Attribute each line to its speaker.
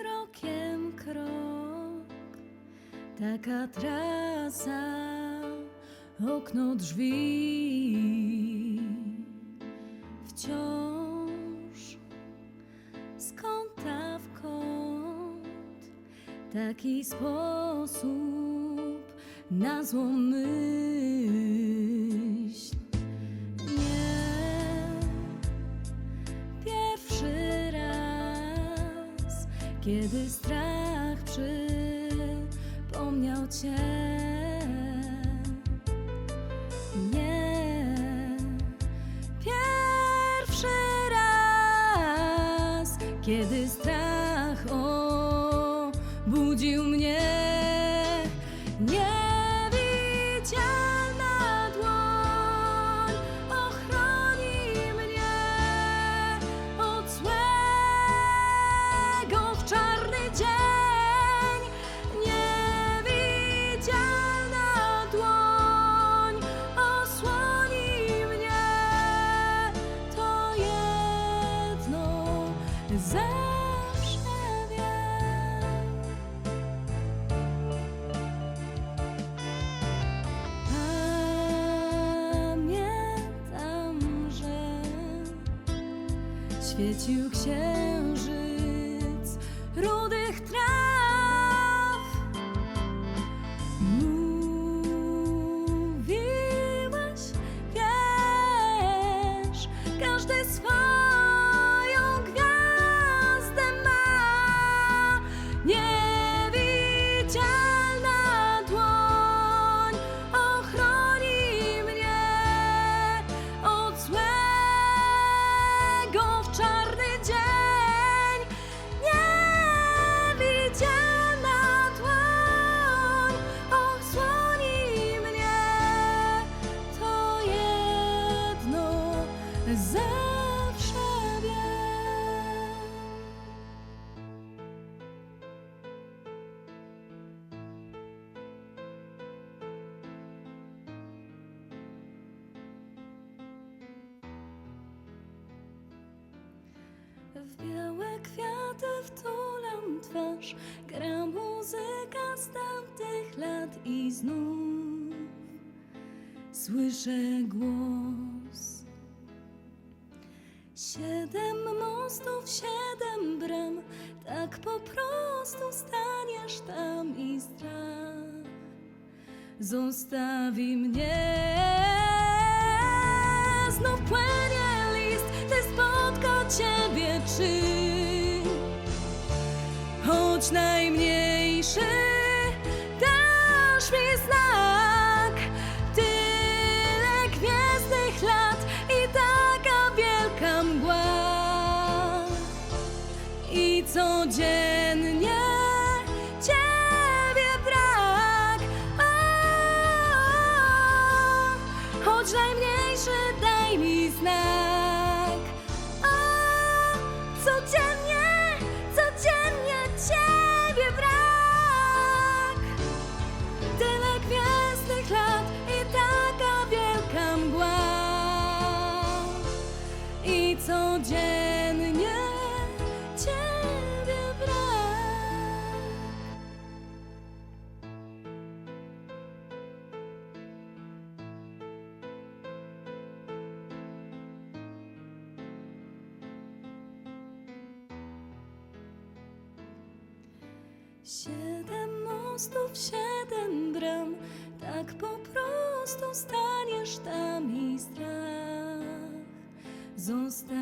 Speaker 1: krokiem krok, taka trasa, okno drzwi. Wciąż z kąta w kąt, taki sposób na złą myśl. Kiedy strach przypomniał cię. Nie pierwszy raz, kiedy strach obudził mnie. Świecił księżyc W białe kwiaty wtulam twarz, gra muzyka z tamtych lat i znów słyszę głos. Siedem mostów, siedem bram, tak po prostu staniesz tam i strach zostawi mnie. Znów płynie list, ty spotka ciebie czy choć najmniejszy dasz mi znak. Tyle gwiezdnych lat i taka wielka mgła i codziennie Ciebie brak. O, choć najmniejszy daj mi znak. Codziennie Ciebie brak. Siedem mostów, siedem bram, tak po prostu staniesz tam i strach zostawi